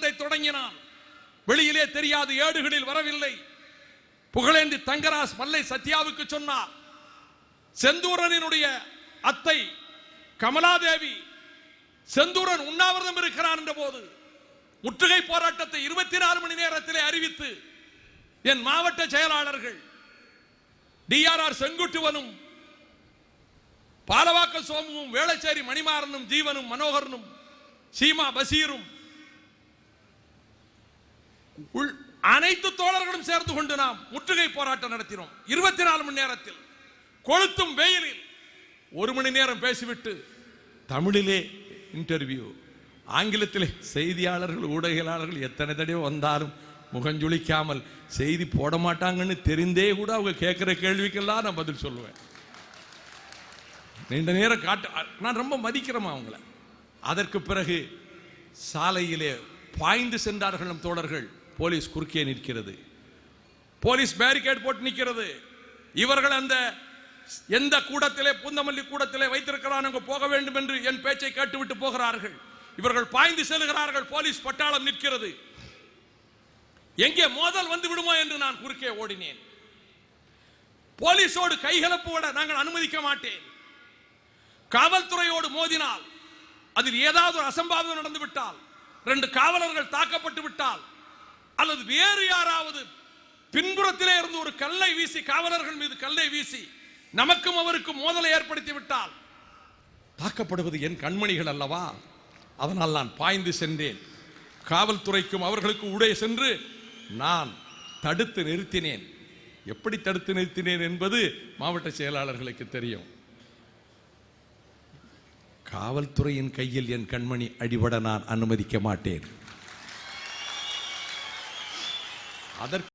போராட்டத்தை தொடங்கினான். வெளியிலே தெரியாது ஏடுகளில் வரவில்லை. புகழேந்தி தங்கராஸ் மல்லை சத்யாவுக்கு சொன்னார். செந்தூரனினுடைய அத்தை கமலாதேவி செந்தூரன் உண்ணாவிரதம் இருக்கிறான் என்ற போது முற்றுகை போராட்டத்தை இருபத்தி நாலு மணி நேரத்திலே அறிவித்து என் மாவட்ட செயலாளர்கள் டிஆர்ஆர் செங்குட்டுவனும் பாலவாக்க சோமுவும் வேளச்சேரி மணிமாறனும் ஜீவனும் மனோகரனும் சீமா பசீரும் அனைத்து தோழர்களும் சேர்ந்து கொண்டு நாம் முற்றுகை போராட்டம் நடத்தினோம். இருபத்தி நாலு மணி நேரத்தில் கொளுத்தும் வெயிலில் ஒரு மணி நேரம் பேசிவிட்டு தமிழிலே இன்டர்வியூ ஆங்கிலத்திலே செய்தியாளர்கள் ஊடகவியலாளர்கள் எத்தனை தடவை வந்தாலும் முகஞ்சுளிக்காமல் செய்தி போட மாட்டாங்கன்னு தெரிந்தே கூட அவங்க கேட்குற கேள்விக்கெல்லாம் நான் பதில் சொல்லுவேன். நீண்ட நேரம் காட்டு நான் ரொம்ப மதிக்கிறோமா அவங்கள. அதற்கு பிறகு சாலையிலே பாய்ந்து சென்றார்கள் நம் தோழர்கள். போலீஸ் குறுக்கே நிற்கிறது. போலீஸ் பேரிகேட் போட்டு நிற்கிறது. இவர்கள் அந்த எந்த கூடத்திலே பூந்தமல்லி கூடத்திலே வைத்திருக்கிறான் அங்கு போக வேண்டும் என்று என் பேச்சை கேட்டுவிட்டு போகிறார்கள். இவர்கள் பாய்ந்து செல்கிறார்கள் போலீஸ் பட்டாளம் நிற்கிறது. எங்கே மோதல் வந்து விடுமோ என்று நான் குறுக்கே ஓடினேன். போலீஸோடு கைகலப்பு விட நாங்கள் அனுமதிக்க மாட்டேன். காவல்துறையோடு மோதினால் அதில் ஏதாவது ஒரு அசம்பாவிதம் நடந்து விட்டால் ரெண்டு காவலர்கள் தாக்கப்பட்டு விட்டால் அல்லது வேறு யாராவது பின்புறத்திலே இருந்து ஒரு கல்லை வீசி காவலர்கள் மீது கல்லை வீசி நமக்கும் அவருக்கும் மோதலை ஏற்படுத்தி விட்டால் தாக்கப்படுவது என் கண்மணிகள் அல்லவா? அதனால் நான் பாய்ந்து சென்றேன். காவல்துறைக்கும் அவர்களுக்கு உடைய சென்று நான் தடுத்து நிறுத்தினேன். எப்படி தடுத்து நிறுத்தினேன் என்பது மாவட்ட செயலாளர்களுக்கு தெரியும். காவல்துறையின் கையில் என் கண்மணி அடிபட நான் அனுமதிக்க மாட்டேன். அதற்கு